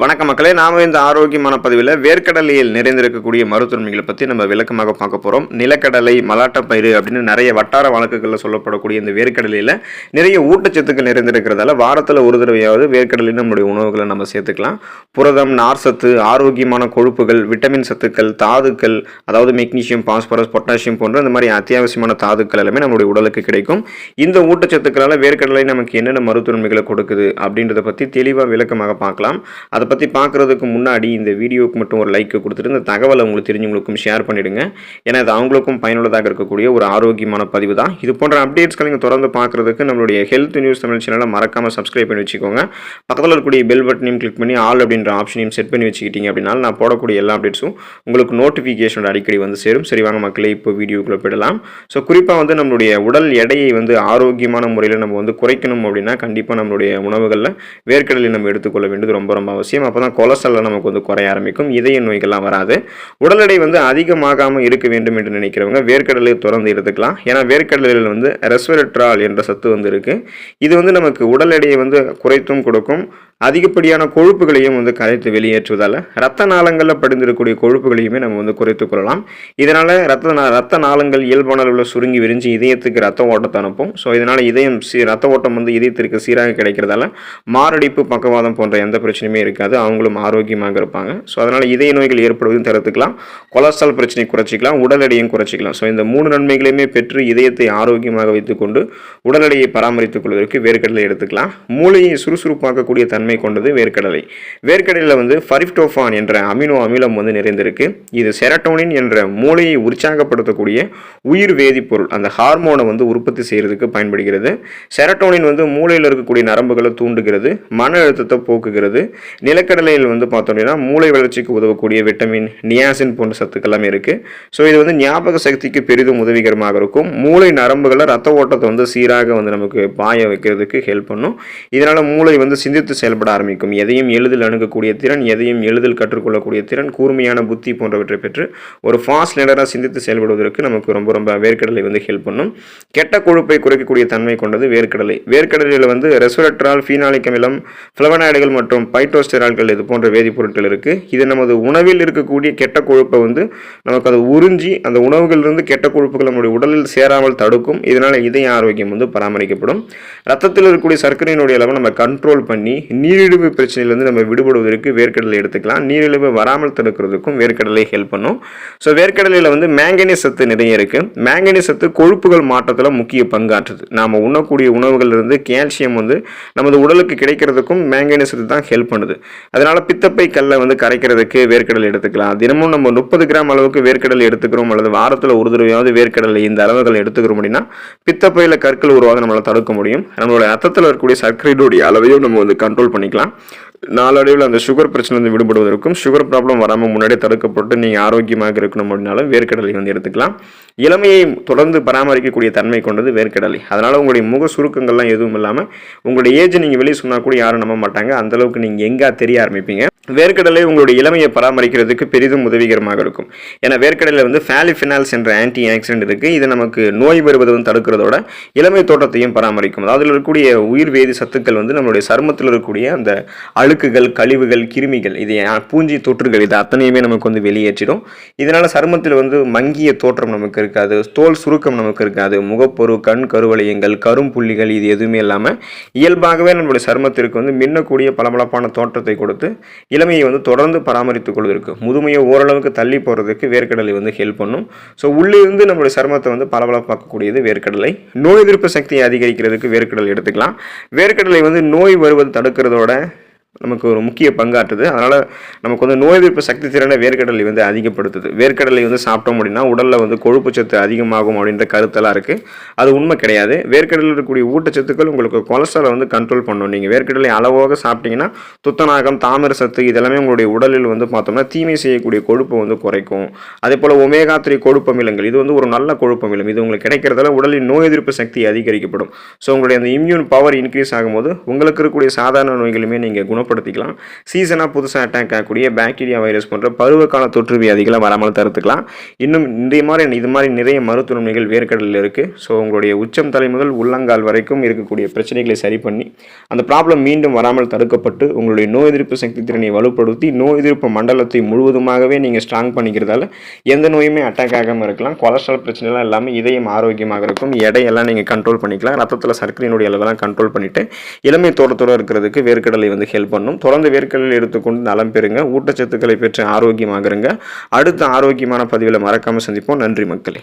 வணக்க மக்களே நாம இந்த ஆரோக்கியமான பதிவில் வேர்க்கடலையில் நிறைந்திருக்கக்கூடிய மருத்துவமைகளை பற்றி நம்ம விளக்கமாக பார்க்க போகிறோம் நிலக்கடலை மலாட்டப்பயிறு அப்படின்னு நிறைய வட்டார வழக்குகளில் சொல்லப்படக்கூடிய இந்த வேர்க்கடலையில் நிறைய ஊட்டச்சத்துக்கள் நிறைந்திருக்கிறதால வாரத்தில் ஒரு தடவையாவது வேர்க்கடலையில் நம்மளுடைய உணவுகளை நம்ம சேர்த்துக்கலாம். புரதம் நார் சத்து ஆரோக்கியமான கொழுப்புகள் விட்டமின் சத்துக்கள் தாதுக்கள் அதாவது மெக்னீஷியம் பாஸ்பரஸ் பொட்டாசியம் போன்ற இந்த மாதிரி அத்தியாவசியமான தாதுக்கள் எல்லாமே நம்மளுடைய உடலுக்கு கிடைக்கும். இந்த ஊட்டச்சத்துக்களால் வேர்க்கடலை நமக்கு என்னென்ன மருத்துவமைகளை கொடுக்குது அப்படின்றத பற்றி தெளிவாக விளக்கமாக பார்க்கலாம். அதை பற்றி பார்க்குறதுக்கு முன்னாடி இந்த வீடியோவுக்கு மட்டும் ஒரு லைக் கொடுத்துட்டு இந்த தகவலை உங்களுக்கு தெரிஞ்சவங்களுக்கும் ஷேர் பண்ணிவிடுங்க ஏன்னா அது அவங்களுக்கும் பயனுள்ளதாக இருக்கக்கூடிய ஒரு ஆரோக்கியமான பதிவு தான். இது போன்ற அப்டேட்ஸ்களை நீங்கள் தொடர்ந்து பார்க்குறதுக்கு நம்மளுடைய ஹெல்த் நியூஸ் தமிழ் சேனலை மறக்காமல் சப்ஸ்கிரைப் பண்ணி வச்சுக்கோங்க. பக்கத்தில் இருக்கக்கூடிய பெல் பட்டனையும் கிளிக் பண்ணி ஆல் அப்படின்ற ஆப்ஷனையும் செட் பண்ணி வச்சுக்கிட்டீங்க அப்படின்னா நான் போடக்கூடிய எல்லா அப்டேட்ஸும் உங்களுக்கு நோட்டிஃபிகேஷனோட அடிக்கடி வந்து சேரும். சரி வாங்க மக்களே இப்போ வீடியோக்குள்ளே போயிடலாம். ஸோ குறிப்பாக வந்து நம்மளுடைய உடல் எடையை வந்து ஆரோக்கியமான முறையில் நம்ம வந்து குறைக்கணும் அப்படின்னா கண்டிப்பாக நம்மளுடைய உணவுகளில் வேர்க்கடலை நம்ம எடுத்துக்கொள்ள வேண்டியது ரொம்ப ரொம்ப அவசியம். அப்போ தான் கொலஸ்ட்ரால் நமக்கு வந்து குறைய ஆரம்பிக்கும். இதய நோய்கள்லாம் வராது. உடல் எடை வந்து அதிகமாகாமல் இருக்க வேண்டும் என்று நினைக்கிறவங்க வேர்க்கடலை தொடர்ந்து எடுத்துக்கலாம். ஏன்னா வேர்க்கடலையில் வந்து ரெஸ்வெரட்ரால் என்ற சத்து வந்து இருக்குது இது வந்து நமக்கு உடல் எடையை வந்து குறைத்தும் கொடுக்கும். அதிகப்படியான கொழுப்புகளையும் வந்து கரைத்து வெளியேற்றுவதால் ரத்த நாளங்களில் படிந்திருக்கக்கூடிய கொழுப்புகளையுமே நம்ம வந்து குறைத்து கொள்ளலாம். இதனால் ரத்த நா- ரத்த நாளங்கள் இயல்பான அளவில் சுருங்கி விரிஞ்சு இதயத்துக்கு ரத்த ஓட்டத்தை அனுப்பும். ஸோ இதனால் இதயம் சீ ரத்த ஓட்டம் வந்து இதயத்திற்கு சீராக கிடைக்கிறதால மாரடைப்பு பக்கவாதம் போன்ற எந்த பிரச்சனையுமே இருக்காது. அவங்களும் ஆரோக்கியமாக இருப்பாங்க. ஸோ அதனால் இதய நோய்கள் ஏற்படுவதும் தடுத்துக்கலாம். கொலஸ்ட்ரால் பிரச்சனை குறைச்சிக்கலாம். உடல் எடையும் குறைச்சிக்கலாம். ஸோ இந்த மூணு நன்மைகளையுமே பெற்று இதயத்தை ஆரோக்கியமாக வைத்துக்கொண்டு உடல் எடையை பராமரித்துக் கொள்வதற்கு வேர்க்கடலை எடுத்துக்கலாம். மூளையை சுறுசுறுப்பாக்கக்கூடிய தன்மை கொண்டது வேர்க்கடலை. வேர்க்கடலையில் வந்து ஃபரிப்டோஃபான் என்ற அமினோ அமிலம் வந்து நிறைந்திருக்கு. இது செரட்டோனின் என்ற மூளையை உற்சாகப்படுத்தக்கூடிய உயிர் வேதிப்பொருள். அந்த ஹார்மோனை வந்து உற்பத்தி செய்கிறதுக்கு பயன்படுகிறது. செரட்டோனின் வந்து மூளையில் இருக்கக்கூடிய நரம்புகளை தூண்டுகிறது மன அழுத்தத்தை போக்குகிறது. நிலக்கடலையில் வந்து பார்த்தோம் அப்படின்னா மூளை வளர்ச்சிக்கு உதவக்கூடிய விட்டமின் நியாசின் போன்ற சத்துக்கள் எல்லாமே இருக்குது ஸோ இது வந்து ஞாபக சக்திக்கு பெரிதும் உதவிகரமாக இருக்கும். மூளை நரம்புகளை ரத்த ஓட்டத்தை வந்து சீராக வந்து நமக்கு பாய வைக்கிறதுக்கு ஹெல்ப் பண்ணும். இதனால் மூளை வந்து சிந்தித்து செயல்பட ஆரம்பிக்கும். எதையும் எளிதில் அணுகக்கூடிய திறன் எதையும் எளிதில் கற்றுக்கொள்ளக்கூடிய திறன் கூர்மையான புத்தி போன்றவற்றை பெற்று ஒரு ஃபாஸ்ட் லேடராக சிந்தித்து செயல்படுவதற்கு நமக்கு ரொம்ப ரொம்ப வேர்க்கடலை வந்து ஹெல்ப் பண்ணும். கெட்ட கொழுப்பை குறைக்கக்கூடிய தன்மை கொண்டது வேர்க்கடலை. வேர்க்கடலையில் வந்து ரெசுரட்ரால் ஃபீனாலிக் அமிலம் ஃப்ளவனாய்டுகள் மற்றும் பைட்டோஸ்டெரால்கள் இது போன்ற வேதிப்பொருட்கள் இருக்குது இது நமது உணவில் இருக்கக்கூடிய கெட்ட கொழுப்பை வந்து நமக்கு அதை உறிஞ்சி அந்த உணவுகளிலிருந்து கெட்ட கொழுப்புகள் நம்முடைய உடலில் சேராமல் தடுக்கும். இதனால் இதய ஆரோக்கியம் வந்து பராமரிக்கப்படும். ரத்தத்தில் இருக்கக்கூடிய சர்க்கரையினுடைய அளவை நம்ம கண்ட்ரோல் பண்ணி நீரிழிவு பிரச்சனையிலேருந்து நம்ம விடுபடுவதற்கு வேர்க்கடலை எடுத்துக்கலாம். நீரிழிவு வராமல் தடுக்கிறதுக்கும் வேர்க்கடலை ஹெல்ப் பண்ணும். ஸோ வேர்க்கடலையில் வந்து மேங்கனீஸ் சத்து நிறைய இருக்குது மேங்கனீஸ் சத்து கொழுப்புகள் மாற்றத்தில் முக்கிய பங்காற்றுது. நாம் உண்ணக்கூடிய உணவுகளிலிருந்து கால்சியம் வந்து நமது உடலுக்கு கிடைக்கிறதுக்கும் மேங்கனீஸ் சத்து தான் ஹெல்ப் பண்ணுது. அதனால் பித்தப்பை கல்லை வந்து கரைக்கிறதுக்கு வேர்க்கடலை எடுத்துக்கலாம். தினமும் நம்ம முப்பது கிராம் அளவுக்கு வேர்க்கடலை எடுத்துக்கிறோம். அல்லது வாரத்தில் ஒரு தடவையாவது வேர்க்கடலை இந்த அளவுகள் எடுத்துக்கிறோம் அப்படின்னா பித்தப்பையில் கற்கள் உருவாக நம்மளால் தடுக்க முடியும். நம்மளோட ரத்தத்தில் இருக்கக்கூடிய சர்க்கரையினுடைய அளவையும் நம்ம வந்து கண்ட்ரோல் பண்ணிக்கலாம். நாளடைவில் அந்த சுகர் பிரச்சனை வந்து விடுபடுவதற்கும் சுகர் ப்ராப்ளம் வராமல் முன்னாடியே தடுக்கப்பட்டு நீங்கள் ஆரோக்கியமாக இருக்கணும் அப்படின்னாலும் வேர்க்கடலை வந்து எடுத்துக்கலாம். இளமையை தொடர்ந்து பராமரிக்கக்கூடிய தன்மை கொண்டது வேர்க்கடலை. அதனால் உங்களுடைய முக சுருக்கங்கள்லாம் எதுவும் இல்லாமல் உங்களுடைய ஏஜ் நீங்கள் வெளியே சொன்னால் கூட யாரும் நம்ப மாட்டாங்க. அந்த அளவுக்கு நீங்கள் எங்கா தெரிய ஆரம்பிப்பீங்க. வேர்க்கடலை உங்களுடைய இளமையை பராமரிக்கிறதுக்கு பெரிதும் உதவிகரமாக இருக்கும். ஏன்னா வேர்க்கடலில் வந்து ஃபேலிஃபினால்ஸ் என்ற ஆன்டி ஆக்சிடென்ட் இருக்குது இது நமக்கு நோய் வருவதை வந்து தடுக்கிறதோட இளமை தோட்டத்தையும் பராமரிக்கும். அதில் இருக்கக்கூடிய உயிர் வேதி சத்துக்கள் வந்து நம்மளுடைய சருமத்தில் இருக்கக்கூடிய அந்த அழுக்குகள் கழிவுகள் கிருமிகள் இது பூஞ்சி தொற்றுகள் இது அத்தனையுமே நமக்கு வந்து வெளியேற்றிடும். இதனால் சருமத்தில் வந்து மங்கிய தோற்றம் நமக்கு இருக்காது தோல் சுருக்கம் நமக்கு இருக்காது முகப்பொரு கண் கருவளையங்கள் கரும்புள்ளிகள் இது எதுவுமே இல்லாமல் இயல்பாகவே நம்மளுடைய சருமத்திற்கு வந்து மின்னக்கூடிய பளபளப்பான தோற்றத்தை கொடுத்து இளமையை வந்து தொடர்ந்து பராமரித்துக் கொள்வதற்கு முதுமையை ஓரளவுக்கு தள்ளி போகிறதுக்கு வேர்க்கடலை வந்து ஹெல்ப் பண்ணும். ஸோ உள்ளிருந்து நம்மளுடைய சருமத்தை வந்து பளபளப்பாக்கக்கூடியது வேர்க்கடலை. நோய் எதிர்ப்பு சக்தியை அதிகரிக்கிறதுக்கு வேர்க்கடலை எடுத்துக்கலாம். வேர்க்கடலை வந்து நோய் வருவது தடுக்கிறதோட நமக்கு ஒரு முக்கிய பங்காற்றுது. அதனால் நமக்கு வந்து நோய் எதிர்ப்பு சக்தி திறனை வேர்க்கடலை வந்து அதிகப்படுத்துது. வேர்க்கடலை வந்து சாப்பிட்டோம் அப்படின்னா உடலில் வந்து கொழுப்பு சத்து அதிகமாகும் அப்படின்ற கருத்தெல்லாம் இருக்குது அது உண்மை கிடையாது. வேர்க்கடலில் இருக்கக்கூடிய ஊட்டச்சத்துக்கள் உங்களுக்கு கொலஸ்ட்ரால் வந்து கண்ட்ரோல் பண்ணும். நீங்கள் வேர்க்கடலை அளவாக சாப்பிட்டீங்கன்னா துத்தநாகம் தாமிர சத்து இதெல்லாமே உங்களுடைய உடலில் வந்து பார்த்தோம்னா தீமை செய்யக்கூடிய கொழுப்பை வந்து குறைக்கும். அதே போல் ஒமேகா த்ரீ கொழுப்பமிலங்கள். இது வந்து ஒரு நல்ல கொழுப்பமிலம். இது உங்களுக்கு கிடைக்கிறதால உடலின் நோய் எதிர்ப்பு சக்தி அதிகரிக்கப்படும். ஸோ உங்களுடைய அந்த இம்யூன் பவர் இன்க்ரீஸ் ஆகும்போது உங்களுக்கு இருக்கக்கூடிய சாதாரண நோய்களுமே நீங்கள் குணப்படுத்த குணப்படுத்திக்கலாம் சீசனாக புதுசாக அட்டாக் ஆகக்கூடிய பாக்டீரியா வைரஸ் போன்ற பருவகால தொற்று வியாதிகளை வராமல் தடுத்துக்கலாம். இன்னும் இந்த மாதிரி இது மாதிரி நிறைய மருத்துவமனைகள் வேர்க்கடலில் இருக்குது ஸோ உங்களுடைய உச்சம் தலை முதல் உள்ளங்கால் வரைக்கும் இருக்கக்கூடிய பிரச்சனைகளை சரி பண்ணி அந்த ப்ராப்ளம் மீண்டும் வராமல் தடுக்கப்பட்டு உங்களுடைய நோய் எதிர்ப்பு சக்தி திறனை வலுப்படுத்தி நோய் எதிர்ப்பு மண்டலத்தை முழுவதுமாகவே நீங்கள் ஸ்ட்ராங் பண்ணிக்கிறதால எந்த நோயுமே அட்டாக் ஆகாமல் இருக்கலாம். கொலஸ்ட்ரால் பிரச்சனைலாம் இல்லாமல் இதயம் ஆரோக்கியமாக இருக்கும். எடையெல்லாம் நீங்கள் கண்ட்ரோல் பண்ணிக்கலாம். ரத்தத்தில் சர்க்கரையினுடைய அளவெல்லாம் கண்ட்ரோல் பண்ணிவிட்டு இளமை தோட்டத்தோடு இருக்கிறதுக்கு வேர்க்கடலை வந்து ஹெல்ப் பண்ணும். தொடர்ந்து வேர்க்கடலை எடுத்துக்கொண்டு நலம் பெறுங்க. ஊட்டச்சத்துக்களை பெற்று ஆரோக்கியமாகிருங்க. அடுத்த ஆரோக்கியமான பதிவில் மறக்காமல் சந்திப்போம். நன்றி மக்களே.